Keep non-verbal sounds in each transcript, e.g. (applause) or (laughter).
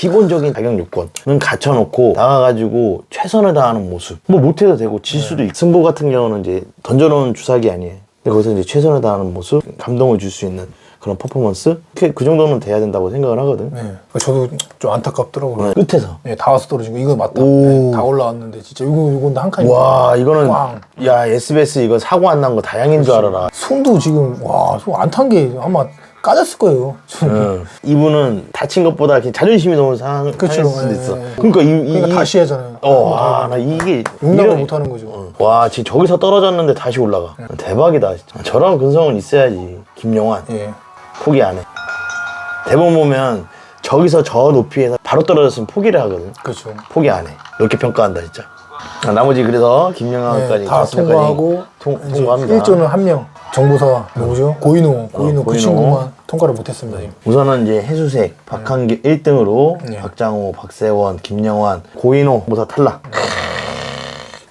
기본적인 자격 요건은 갖춰놓고 나가가지고 최선을 다하는 모습. 뭐 못해도 되고 질 수도 있고. 승부 같은 경우는 이제 던져놓은 주사기 아니에요. 근데 거기서 이제 최선을 다하는 모습, 감동을 줄 수 있는 그런 퍼포먼스. 그, 그 정도는 돼야 된다고 생각을 하거든. 네. 저도 좀 안타깝더라고요. 네, 끝에서. 네, 다 와서 떨어진 거 이거 맞다. 오. 네, 다 올라왔는데 진짜 이거 이건데 한 칸이 와, 이거는 꽝. 야 SBS 이거 사고 안 난 거 다행인 줄 알아라. 손도 지금 와손안탄 게 아마 까졌을 거예요. 좀. 응. 이분은 다친 것보다 그냥 자존심이 너무 상할 그쵸, 수도 예, 있어. 예. 그러니까 이, 이 그러니까 이- 다시 하잖아요. 어, 아, 나 이게 용납을 이런- 못 하는 거죠. 와, 지금 저기서 떨어졌는데 다시 올라가. 대박이다. 진짜. 저런 근성은 있어야지. 김영환 예. 포기 안 해. 대본 보면 저기서 저 높이에서 바로 떨어졌으면 포기를 하거든. 그렇죠. 포기 안 해. 이렇게 평가한다 진짜. 아, 나머지 그래서 김영환까지 네, 다 통과하고 통, 통과합니다. 1조는 한 명. 정보사 누구죠? 고인호. 고인호 그 고인호. 친구만 통과를 못했습니다. 지금. 우선은 이제 해수색 박한길 1등으로 네. 박장호, 박세원, 김영환, 고인호 모사 탈락.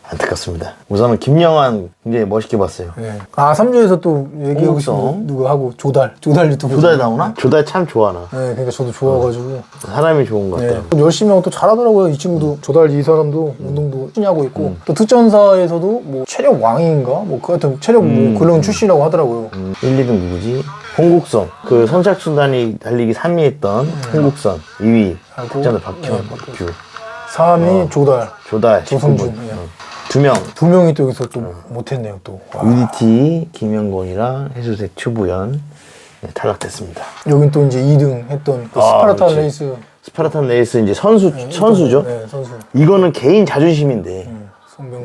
안타깝습니다. 우선은 김영환 굉장히 멋있게 봤어요. 네. 아 3조에서 또 얘기하고 싶은 홍국성. 분 누구 하고 조달. 조달 유튜브. 조달 나오나? 조달 참 좋아나. 네, 그러니까 저도 좋아가지고 사람이 좋은 것 네. 같더라고. 열심히 하고 또 잘하더라고요. 이 친구도 조달 이 사람도 운동도 꾸준히 하고 있고 또 특전사에서도 뭐 체력 왕인가 뭐 그 같은 체력 뭐 그런 출신이라고 하더라고요. 음, 1, 2등 누구지? 홍국선. 그 선착순단이 달리기 3위 했던 홍국선. 2위. 하고, 특전사 박현, 네, 박규. 3위 조달. 조달. 조성준. 19분. 예. 어. 두 명. 두 명이 또 여기서 또 못했네요 또. 와. UDT 김영곤이랑 해수색 추부연 네, 탈락됐습니다. 여긴 또 이제 2등 했던 그 아, 스파르탄 그렇지. 레이스 스파르탄 레이스 이제 선수 선수죠. 네, 선수. 이거는 개인 자존심인데 음.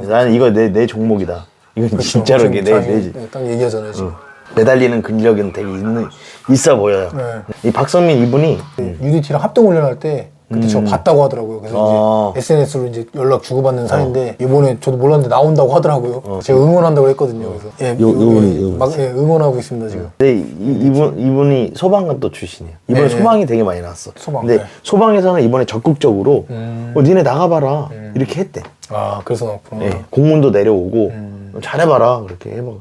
나는 이거 내 내 종목이다. 이건 그렇죠. 진짜로 지금 이게 내, 자기- 내 네, 딱 얘기하잖아요 지금. 매달리는 근력은 되게 있는 있어 보여요. 네. 이 박성민 이분이 유니티랑 합동 훈련할 때 그때 저 봤다고 하더라고요. 그래서 어. 이제 SNS로 이제 연락 주고받는 사이인데 이번에 저도 몰랐는데 나온다고 하더라고요. 제가 응원한다고 했거든요. 그래서 예, 요- 요- 요번에, 예, 요번에. 막 예, 응원하고 있습니다 지금. 근데 이, 이분 이분이 소방관 또 출신이에요. 이번에 네. 소방이 되게 많이 나왔어. 소방, 근데 네. 소방에서는 이번에 적극적으로 음. 어, 니네 나가봐라 이렇게 했대. 아 그래서 나왔구나. 예, 공문도 내려오고 음. 잘해봐라 그렇게 해봐.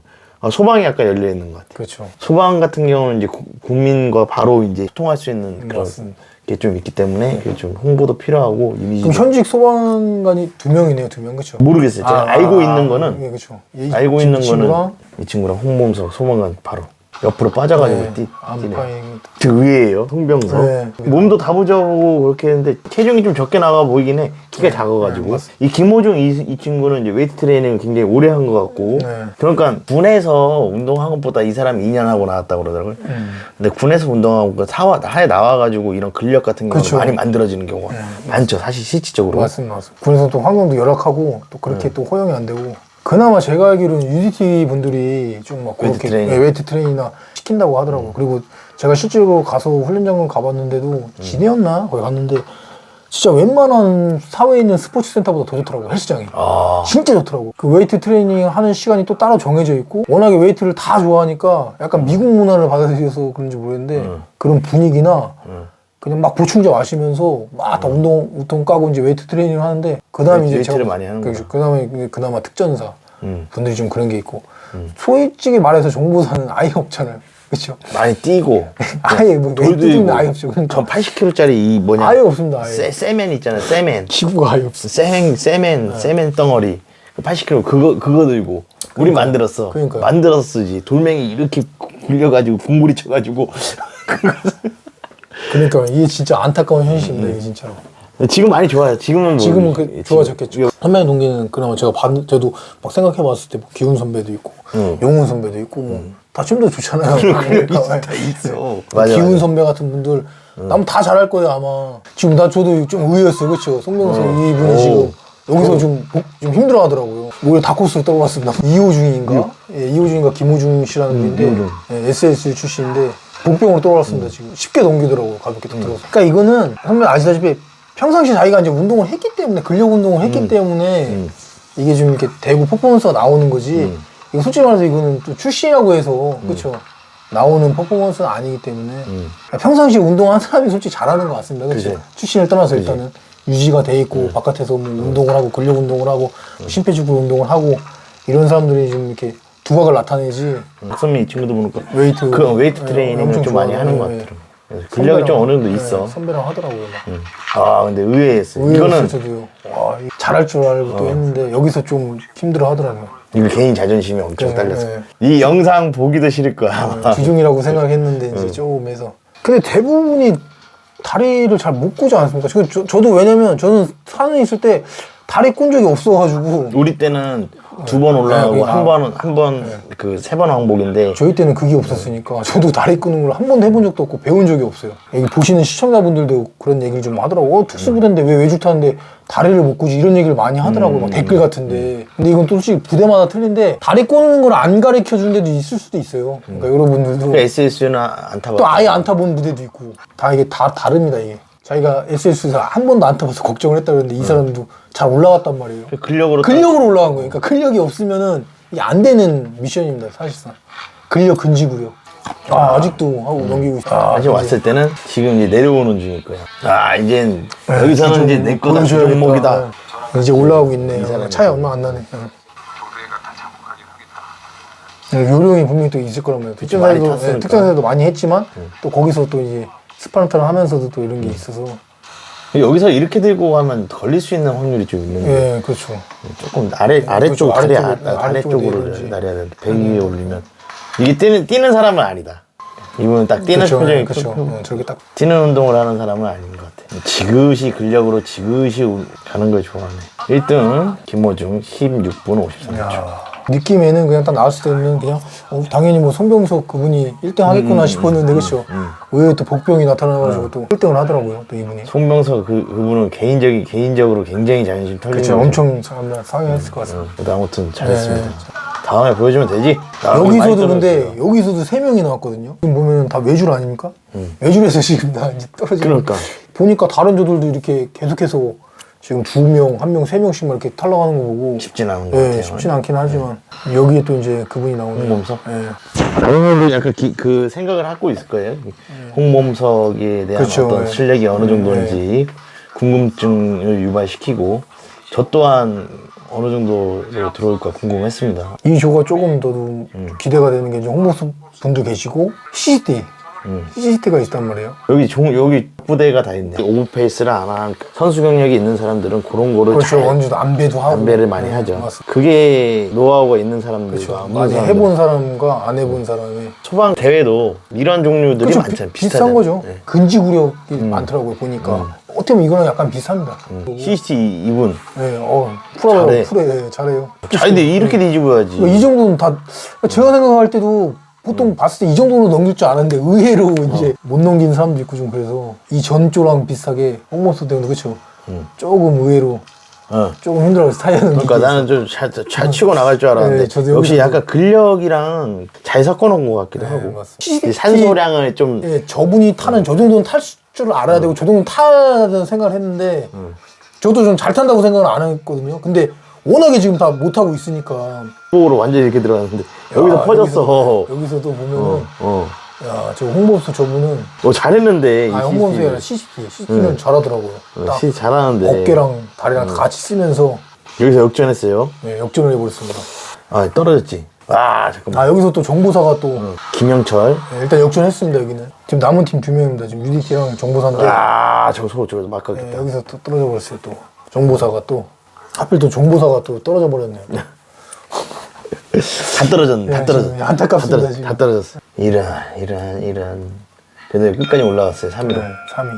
아, 소방이 약간 열려 있는 것 같아. 그렇죠. 소방 같은 경우는 이제 구- 국민과 바로 이제 소통할 수 있는 그런 맞습니다. 게 좀 있기 때문에 그게 좀 홍보도 필요하고 이미지 그럼 현직 소방관이 두 명이네요, 두 명 그렇죠? 모르겠어요. 제가 알고 있는 거는 예, 그렇죠. 알고 있는 거는 친구랑 이 친구랑 홍범석 소방관 바로 옆으로 빠져가지고 네, 뛰, 뛰네. 안파잉 되게 의외예요, 송병석. 네. 몸도 다부져보고 그렇게 했는데 체중이 좀 적게 나가 보이긴 해. 키가 작아가지고. 이 김호중 이, 이 친구는 이제 웨이트 트레이닝을 굉장히 오래 한 것 같고. 네. 그러니까 군에서 운동한 것보다 이 사람이 2년 하고 나왔다 고 그러더라고요. 음. 근데 군에서 운동하고 그 사와, 하에 나와가지고 이런 근력 같은 경우는 그쵸. 많이 만들어지는 경우가 많죠. 사실 실질적으로. 맞습니다, 맞습니다. 군에서 또 환경도 열악하고 또 그렇게 또 허용이 안 되고 그나마 제가 알기로는 UDT 분들이 좀막 웨이트 그렇게 트레이닝. 예, 웨이트 트레이닝이나 시킨다고 하더라고. 요 그리고 제가 실제로 가서 훈련장을 가봤는데도 진해였나 거기 갔는데 진짜 웬만한 사회에 있는 스포츠 센터보다 더 좋더라고 헬스장이. 아, 진짜 좋더라고. 그 웨이트 트레이닝 하는 시간이 또 따로 정해져 있고, 워낙에 웨이트를 다 좋아하니까 약간 미국 문화를 받아들여서 그런지 모르겠는데, 그런 분위기나, 그냥 막 보충제 마시면서 막 다 운동, 우통 까고 이제 웨이트 트레이닝 하는데, 그 다음에 이제 웨이트를 많이 하는구나. 그 다음에 그나마 특전사 음. 분들이 좀 그런 게 있고, 솔직히 말해서 정보사는 아예 없잖아요. 그렇죠? 많이 뛰고. (laughs) 아예 뭐 돌도 웨이트 는 있고. 아예 없죠. 그러니까 저 80kg짜리 이 뭐냐. 아예 없습니다. 아예. 세, 세맨 있잖아요. 세맨. 기구가 아예 없어. 세멘, 세멘, 세멘 덩어리. 80kg 그거 그거 들고 우리 만들었어. 그러니까요. 만들어서 쓰지. 돌멩이 이렇게 굴려가지고 궁구리 쳐가지고. (laughs) 그 러니까 이게 진짜 안타까운 현실입니다. 이게 진짜로. 지금 많이 좋아요. 지금은 뭐 지금은 그 좋아졌겠죠. 선배 동기는 그나마 제가 봤, 저도 막 생각해봤을 때 뭐 기훈 선배도 있고, 용훈 선배도 있고, 뭐 다 춤도 좋잖아요. 그러니까 다 있어. 기훈 선배 같은 분들, 나면 다 잘할 거예요 아마. 지금 나 저도 좀 의외였어요, 그렇죠? 송병석 이분이 오. 지금 여기서 좀, 복- 좀 힘들어 하더라고요. 오히려 다코스로 떠올랐습니다. 이호중인가? 예, 이호중인가 김호중 씨라는 분인데. 예, SS 출신인데 복병으로 떠올랐습니다. 지금 쉽게 넘기더라고요 가볍게 딱 들어서. 그러니까 이거는 선배 아시다시피 평상시 자기가 이제 운동을 했기 때문에 근력 운동을 했기 때문에 이게 좀 이렇게 대구 퍼포먼스가 나오는 거지. 이거 솔직히 말해서 이거는 또 출신이라고 해서 그렇죠 나오는 퍼포먼스는 아니기 때문에. 평상시 운동하는 사람이 솔직히 잘하는 것 같습니다. 그렇죠 그치. 출신을 떠나서 일단은 유지가 돼 있고 바깥에서 뭐 운동을 하고 근력 운동을 하고 심폐지구 운동을 하고 이런 사람들이 좀 이렇게 두각을 나타내지 박선미 이 친구도 보니까 웨이트 그 웨이트 예, 트레이닝을 엄청 좀 많이 좋아하고, 하는 것 예, 예. 같더라고. 그래서 근력이 좀 어느 정도 네, 있어. 선배랑 하더라고요. 막. 응. 아 근데 의외였어요. 의외로 이거는 저도요. 와, 잘할 줄 알고 또 했는데 여기서 좀 힘들어 하더라고요. 이거 개인 자존심이 엄청 네, 딸렸어. 네. 이 영상 보기도 싫을 거야. 주중이라고 생각했는데 이제 조금 해서. 근데 대부분이 다리를 잘 못 꾸지 않습니까? 저, 저, 저도 왜냐면 저는 산에 있을 때 다리 꾼 적이 없어가지고 우리 때는 두 번 올라가고 네, 한 아. 번은 한 번 그 세 번 왕복인데 저희 때는 그게 없었으니까 저도 다리 끄는 걸 한 번도 해본 적도 없고 배운 적이 없어요. 여기 보시는 시청자분들도 그런 얘기를 좀 하더라고. 어, 특수부대인데 왜 외주 타는데 다리를 못 꾸지 이런 얘기를 많이 하더라고요. 막 댓글 같은데. 근데 이건 또 솔직히 부대마다 틀린데 다리 꼬는 걸 안 가르쳐 준 데도 있을 수도 있어요. 그러니까 여러분들도 SS는 안 타봤어. 또 아예 안 타본 부대도 있고 다 이게 다 다릅니다 이게. 자기가 SS에서 한 번도 안 타봐서 걱정을 했다 그랬는데 이 사람도 잘 올라갔단 말이에요. 근력으로 근력으로 올라간 거예요. 그러니까 근력이 없으면은 이게 안 되는 미션입니다, 사실상. 근력 근지구력. 아, 아직도 하고 넘기고 있어. 아, 다시 왔을 때는 지금 이제 내려오는 중일 거야. 아 이젠 여기서는 이제 내 거다. 종목이다. 네. 이제 올라오고 있네. 차이 얼마 안 나네. 응. 네, 요령이 분명히 또 있을 거란 말이에요. 많이 특전사에도 탔으니까. 네, 특전사에도 많이 했지만 또 거기서 또 이제 스파르타를 하면서도 또 이런 게 있어서 여기서 이렇게 들고 가면 걸릴 수 있는 확률이 좀 있는데 예, 그렇죠. 조금 아래 아래쪽 다리 아래쪽으로, 아-. 날려야 되는데 배 위에 올리면 이게 뛰는 뛰는 사람은 아니다. 이분은 딱 뛰는 그렇죠. 표정이 그렇죠. 크- 예, 저렇게 딱 뛰는 운동을 하는 사람은 아닌 것 같아. 지그시 근력으로 지그시 우- 가는 걸 좋아하네. 1등 김호중 16분 53초. 야, 느낌에는 그냥 딱 나왔을 때는 그냥 어, 당연히 뭐 송병석 그분이 1등 하겠구나 싶었는데 그렇죠. 의외로 또 복병이 나타나가지고 또 1등을 하더라고요. 또 이분이. 송병석 그 그분은 개인적인 개인적으로 굉장히 자존심 털리는 그렇죠. 엄청 사람들 상해했을 것 같습니다. 응. 근데 아무튼 잘했습니다. 네. 다음에 보여주면 되지. 나랑 많이 여기서도 근데 떨어졌어요. 여기서도 세 명이 나왔거든요. 지금 보면 다 외줄 아닙니까? 외줄에서 지금 다 이제 떨어지고. 그러니까. 보니까 다른 조들도 이렇게 계속해서 지금 두 명, 한 명, 세 명씩만 이렇게 탈락하는 거 보고. 쉽진 않은 것 예, 같아요. 쉽진 않긴 하지만 여기에 또 이제 그분이 나오네요. 홍범석? 예. 오늘도 약간 기- 그 생각을 하고 있을 거예요. 홍범석에 대한 그렇죠. 어떤 예. 실력이 어느 정도인지 궁금증을 유발시키고 저 또한 어느 정도로 들어올까 궁금했습니다. 이 조가 조금 더 기대가 되는 게 이제 홍보수 분도 계시고 CCT, 음. CCT가 있단 말이에요. 여기 종 여기 부대가 다 있네. 오브페이스를 안한 선수 경력이 있는 사람들은 그런 거를 그렇죠. 잘 원주도 안배도 하고 많이 네, 하죠. 맞습니다. 그게 노하우가 있는 사람들과 그렇죠. 없는 많이 사람들. 해본 사람과 안 해본 사람이 소방 대회도 이런 종류들이 그렇죠. 많잖아요. 비, 슷한 비슷하잖아요. 거죠. 네. 근지구력이 많더라고요 보니까 어떻게 보면 이거랑 약간 비슷합니다. CCT 이분 네, 어, 풀어요, 잘해. 풀어, 네, 잘해요. 자 근데 이렇게 뒤집어야지. 이 정도는 다 제가 생각할 때도 보통 봤을 때 이 정도로 넘길 줄 알았는데 의외로 이제 못 넘긴 사람도 있고 좀 그래서 이 전조랑 비슷하게 홍모소 때문에 그렇죠. 조금 의외로 어. 조금 힘들어요 타이어는. 그러니까 나는 좀잘 잘 치고 나갈 줄 알았는데 네, 저도 역시 여기서 약간 근력이랑 잘 섞어놓은 것 같기도 네, 하고. 이 산소량을 좀 예, 저분이 타는 저 정도는 탈 줄 알아야 되고 저 정도는 타야 생각을 했는데 저도 좀 잘 탄다고 생각을 안 했거든요. 근데 워낙에 지금 다 못 하고 있으니까 속으로 완전히 이렇게 들어갔는데 여기서 야, 퍼졌어. 여기서, 여기서 도 보면은 어. 야, 저 홍범수 저분은 어 잘했는데 이 아, 홍범수가 아니라 CCT. CCT는 잘하더라고요. 어, 딱 시 잘하는데 어깨랑 다리랑 다 같이 쓰면서 여기서 역전했어요. 네, 역전을 해버렸습니다. 아 떨어졌지. 아 잠깐만. 아, 여기서 또 정보사가 또 김영철. 네, 일단 역전했습니다, 여기는. 지금 남은 팀 두 명입니다. 지금 UDT랑 정보사인데 아 저거 저거 저거 네, 막가겠다. 여기서 또 떨어져 버렸어요, 또. 정보사가 또. 하필 또 정보사가 또 떨어져 버렸네요. 다 떨어졌네. 다 네, 떨어졌. 지금 안타깝습니다, 다, 떨어졌, 지금. 다 떨어졌어. 이런 이런 이런. 그래도 끝까지 올라갔어요. 3위로. 네, 3위.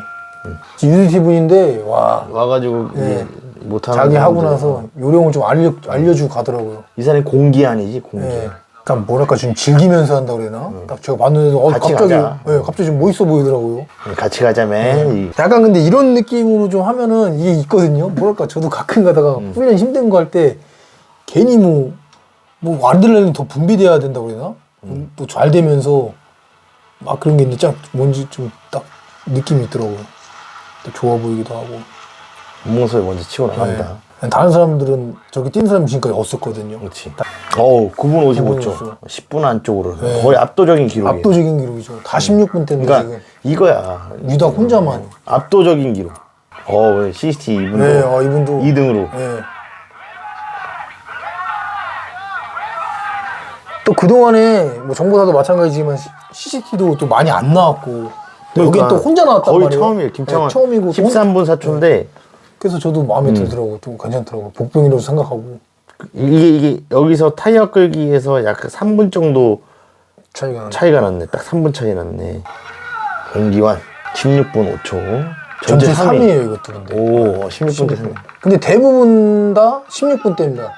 지금 UDT 분인데, 와. 와가지고 네. 못하는 자기 하고 사람들. 나서 요령을 좀 알려, 알려주고 가더라고요. 이 사람이 공기 아니지 공기. 네. 그러니까 뭐랄까 좀 즐기면서 한다 그래나? 딱 제가 봤는데 어, 같이 갑자기 가자. 네, 갑자기 좀 멋있어 보이더라고요. 같이 가자매. 이- 약간 근데 이런 느낌으로 좀 하면은 이게 있거든요. 뭐랄까 저도 가끔 가다가 훈련 힘든 거 할 때 괜히 뭐, 뭐 아드레날린 더 분비돼야 된다고 그러나? 또 잘 되면서 막 그런 게 있는데 딱 뭔지 좀 딱 느낌이 있더라고요. 또 좋아 보이기도 하고. 몸모습에 먼저 치고 나간다. 네. 다른 사람들은 저렇게 뛰는 사람이 지금까지 없었거든요. 그렇지. 어우 9분 55초. 55초. 10분 안쪽으로 네. 거의 압도적인 기록이에요. 압도적인 기록이죠. 다 16분 때인데 그러니까 지금 이거야. 유다 혼자만. 압도적인 기록. 어 CCT 이분도 네, 어, 이분도 2등으로. 예. 또 그동안에 뭐 정보사도 마찬가지지만 CCT도 또 많이 안 나왔고 여긴 또 혼자 나왔단 거의 말이에요. 처음이에요. 김창완. 네, 처음이고 또 13분 사초인데 그래서 저도 마음에 들더라고. 좀 괜찮더라고. 복병이라고 생각하고 이게 이게 여기서 타이어 끌기에서 약 3분 정도 차이가 나네. 차이가 났네. 딱 3분 차이 났네. 공기환 16분 5초. 전체 3위. 3위에요 이것도 근데. 오, 16분 대 3위. 근데 대부분 다 16분 대입니다.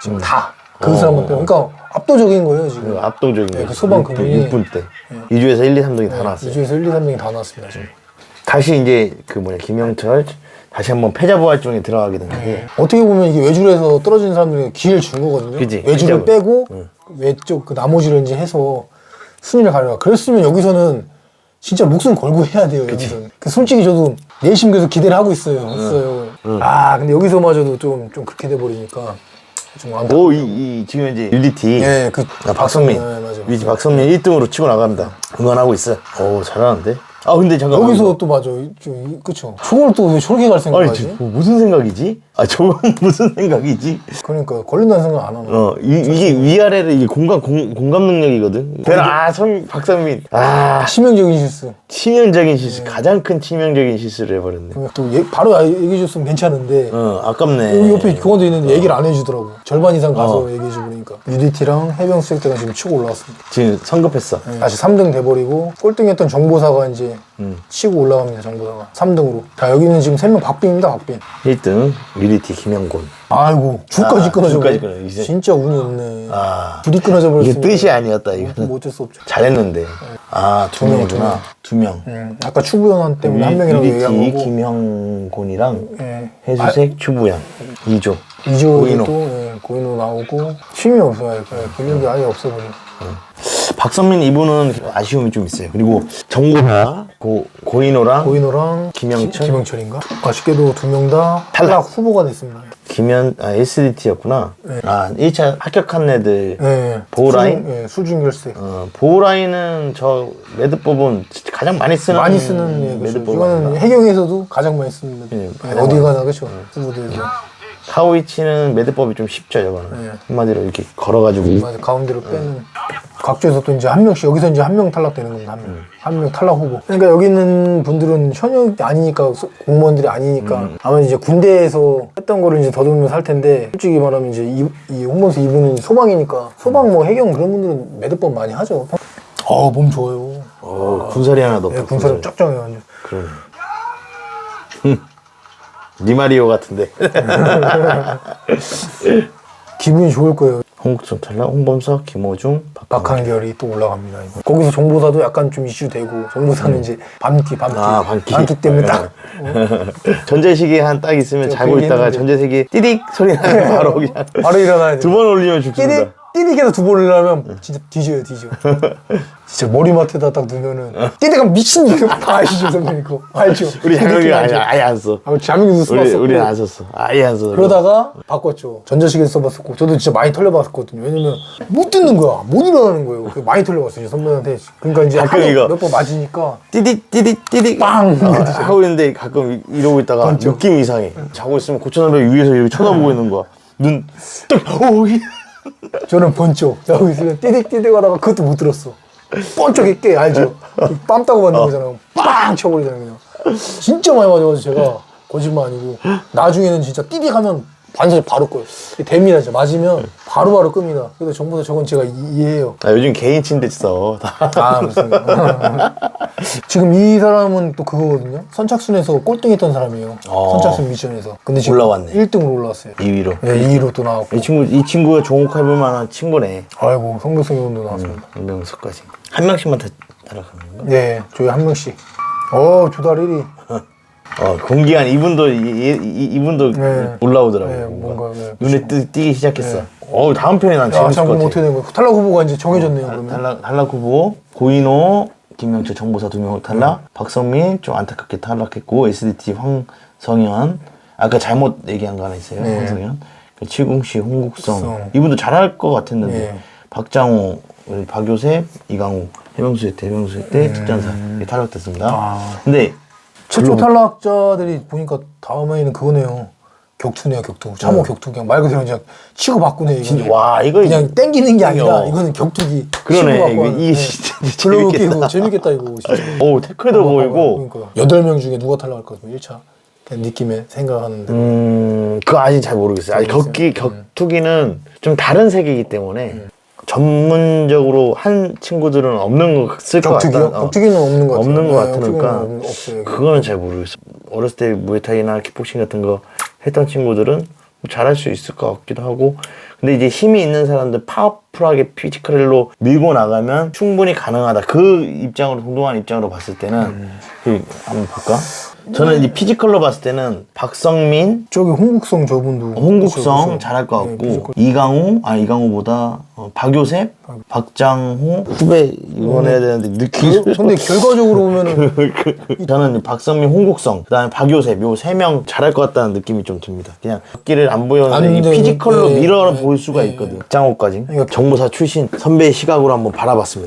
지금 다. 그 어. 사람만. 그러니까 압도적인 거예요 지금. 그 압도적인 네. 그 소방 근육이- 6분 때. 2주에서 1, 2, 3등이 다 나왔어요. 2주에서 1, 2, 3명이 다 나왔습니다 지금. 다시 이제 그 뭐냐 김영철 다시 한번 패자부 활동에 들어가게 됐는데 어떻게 보면 이게 외줄에서 떨어진 사람들이 기회를 준 거거든요. 그치, 외줄을 패자부. 빼고 외쪽 그 나머지를 이제 해서 순위를 가려가. 그랬으면 여기서는 진짜 목숨 걸고 해야 돼요. 여기서는. 그 솔직히 저도 내심 그래서 기대를 하고 있어요. 했어요. 아 근데 여기서마저도 좀 좀 그렇게 돼 버리니까 좀 안타. 오, 이, 이 지금 이제 율리티 예, 그 아, 박성민 네, 맞아요. 위지 박성민 1등으로 치고 나갑니다. 응원하고 있어. 오 잘하는데. 아 근데 잠깐 여기서 또 맞아. 좀 그쵸. 저걸 또 왜 저렇게 갈 아니 생각하지? 저, 뭐 무슨 생각이지? 아 저건 (laughs) 무슨 생각이지? 그러니까 걸린다는 생각 안 하나. 어 이, 이게 위아래를 이게 공감 공, 공감 능력이거든. 배는 아성 박성민 아 치명적인 실수. 치명적인 실수 가장 큰 치명적인 실수를 해버렸네. 또 얘- 바로 얘기해 줬으면 괜찮은데 어 아깝네. 여기 옆에 교관도 있는데 얘기를 안 해주더라고. 절반 이상 가서 어. 얘기해주고 그러니까. UDT랑 해병 수색대가 지금 치고 올라왔습니다. 지금 성급했어. 다시 3등 돼버리고 꼴등했던 정보사가 이제 음. 치고 올라갑니다. 정보사가 3등으로. 자 여기는 지금 3명 박빙입니다. 박빙. 1등 율리티 김영곤. 아이고 줄까지 아, 끊어져. 줄까지 버려. 끊어, 이제. 진짜 운이 없네. 아 불이 끊어져 이게 버렸으니까. 뜻이 아니었다 이거는. 뭐 어쩔 수 없죠. 잘했는데. 아두 명, 명이구나. 두 명. 음, 아까 추부연한 때문에 한 명이라고 얘기한 율리티 거고. 김형곤이랑 예. 해수색 추부양 2조. 이조 고인호. 또 예, 고인호 나오고 힘이 없어요. 예, 근력이 아예 없어버려. 박선민 이분은 아쉬움이 좀 있어요. 그리고 정보사 고 고인호랑 고인호랑 김영철? 기- 김영철인가? 아쉽게도 두 명 다 탈락 후보가 됐습니다. 김현 아 SDT였구나. 아 1차 합격한 애들 예. 보호라인? 수중, 예, 수중결세. 어, 보호라인은 저 매듭법은 가장 많이 쓰는 많이 쓰는 예, 그렇죠. 매듭법 이거는? 해경에서도 가장 많이 씁니다. 예, 예, 가장 어디 많이 가나 그렇죠. 후보들도 카오이치는 매듭법이 좀 쉽죠, 저거는. 네. 한마디로 이렇게 걸어가지고 맞아 가운데로 빼는. 각주에서 또 이제 한 명씩 여기서 이제 한 명 탈락되는 겁니다. 한 명. 한 명 탈락 후보. 그러니까 여기 있는 분들은 현역이 아니니까 소- 공무원들이 아니니까 아마 이제 군대에서 했던 거를 이제 더듬으면서 할 텐데 솔직히 말하면 이제 이, 이 홍범수 이분은 소방이니까 소방 뭐 해경 그런 분들은 매듭 법 많이 하죠. 어 몸 좋아요. 어, 군살이 하나 더 예, 없다. 군사력 쫙쫙해요. 완전. 그러네. (laughs) 니마리오 같은데. (laughs) 기분이 좋을 거예요. 홍국성 탈락, 홍범석, 김호중, 박한. 박한결이 또 올라갑니다. 이거. 거기서 정보사도 약간 좀 이슈되고 정보사는 이제 밤기 밤기 아, 반기. 때문에 딱 (laughs) 전자시계 한딱 있으면 저 자고 그 있다가 얘기했는데. 전자시계 띠딕 소리 나면 바로 그냥 바로 일어나야 돼. 두 번 올리면 죽습니다. 띠딕 띠딕해서 두 번을 하면 진짜 뒤져요 뒤져. 진짜 머리맡에다 딱 두면은 띠딕하면 미친 거 아시죠 선배님 그거 알죠? (laughs) 우리 그 느낌 아예, 안 써. 아, 자명이도 우리, 써봤었고 우리는 안 썼어. 아예 안 써. 그러다가 바꿨죠. 전자시계 써봤었고 저도 진짜 많이 털려봤었거든요. 왜냐면 못 듣는 거야. 못 일어나는 거예요. 그래서 많이 털려봤어요. 선배한테. 그러니까 이제 가끔 이거. 몇 번 맞으니까 띠딕 띠딕 띠딕 빵! 아, 하고 있는데 가끔 이- 이러고 있다가 느낌이 이상해. 자고 있으면 고추남배 위에서 이렇게 쳐다보고 있는 거야. 눈 오, 이- 저는 번쩍 자고 있으면 띠딕띠딕 하다가 그것도 못 들었어. 번쩍 깨 알죠? 빰 따고 맞는 거잖아. 빵 쳐버리잖아요 그냥. 진짜 많이 맞아가지고 제가 거짓말 아니고 나중에는 진짜 띠딕 하면 반사적 바로 꺼요. 됩니다 진짜 맞으면 바로바로 끕니다. 그래서 전부 다 저건 제가 이- 이해해요. 아, 요즘 개인 침대 써. 다. 아 그렇습니다. (laughs) 지금 이 사람은 또 그거거든요. 선착순에서 꼴등했던 사람이에요. 어. 선착순 미션에서. 근데 지금 올라왔네. 1등으로 올라왔어요. 2위로. 네, 2위로 또 나왔고. 이 친구 이 친구가 종옥해볼 만한 친구네. 아이고 성덕성 의원도 나왔습니다. 김명석까지 한 명씩만 다 따라가는 건가? 네, 저희 한 명씩. 어, 조달 1위. (laughs) 어 공기한 이분도 이, 이, 이- 이 분도 네. 올라오더라고. 네, 뭔가. 뭔가, 네, 눈에 뜨, 띄기 시작했어. 어 다음 편에 난 아, 재밌을 참, 것 그럼 같아. 어떻게 된 거예요? 탈락 후보가 이제 정해졌네요, 그러면. 탈락 탈락 후보 고인호, 김명철 정보사 두 명 탈락, 박성민 좀 안타깝게 탈락했고 SDT 황성현 아까 잘못 얘기한 거 하나 있어요. 네. 황성현, 그 칠궁씨, 홍국성 홍국성. 이분도 잘할 것 같았는데 네. 박장호, 우리 박요셉, 이강우 해병수회 때 해병수회 때 특전사 이렇게 탈락됐습니다. 음. 아. 근데 최초 탈락자들이 보니까 다음에는 그거네요. 격투네요 격투 참호 격투 그냥 말 그대로 그냥 치고 바꾸네 진짜 와 이거 그냥 땡기는 게 아니라 어. 이거는 격투기 그러네. 치고 이거 하는, 이 네. 진짜 글러브 재밌겠다. 끼고 재밌겠다 이거 진짜 오 태클도 보이고 그러니까 여덟 명 중에 누가 탈락할 것 같으면 1차 그냥 느낌에 생각하는데 음 그거 아직 잘 모르겠어요. 아직? 격기 격투기는 좀 다른 세계이기 때문에 전문적으로 한 친구들은 없는 거쓸것 같다. 격투기요? 어. 격투기는 없는 것 같아요 없는 것 네, 같으니까 격투기는 없- 없어요 그거는 잘 모르겠어. 어렸을 때 무에타이나 킥복싱 같은 거 했던 친구들은 뭐 잘할 수 있을 것 같기도 하고. 근데 이제 힘이 있는 사람들 파워풀하게 피지컬로 밀고 나가면 충분히 가능하다. 그 입장으로 동동한 입장으로 봤을 때는 음. 그 한번 볼까? 저는 이 피지컬로 봤을 때는 박성민, 저기 홍국성 저분도 홍국성. 잘할 것 네, 같고 피지컬. 이강호 아 이강호보다 어, 박요셉, 박장호 후배 이번해야 되는데 느낌. 그- 근데 결과적으로 보면은 (laughs) 저는 박성민, 홍국성, 그다음에 박요셉 요 세 명 잘할 것 같다는 느낌이 좀 듭니다. 그냥 길을 안 보였는데 안이 돼, 피지컬로 네, 밀어 네, 볼 수가 네. 있거든. 박장호까지 그러니까 정보사 출신 선배의 시각으로 한번 바라봤습니다.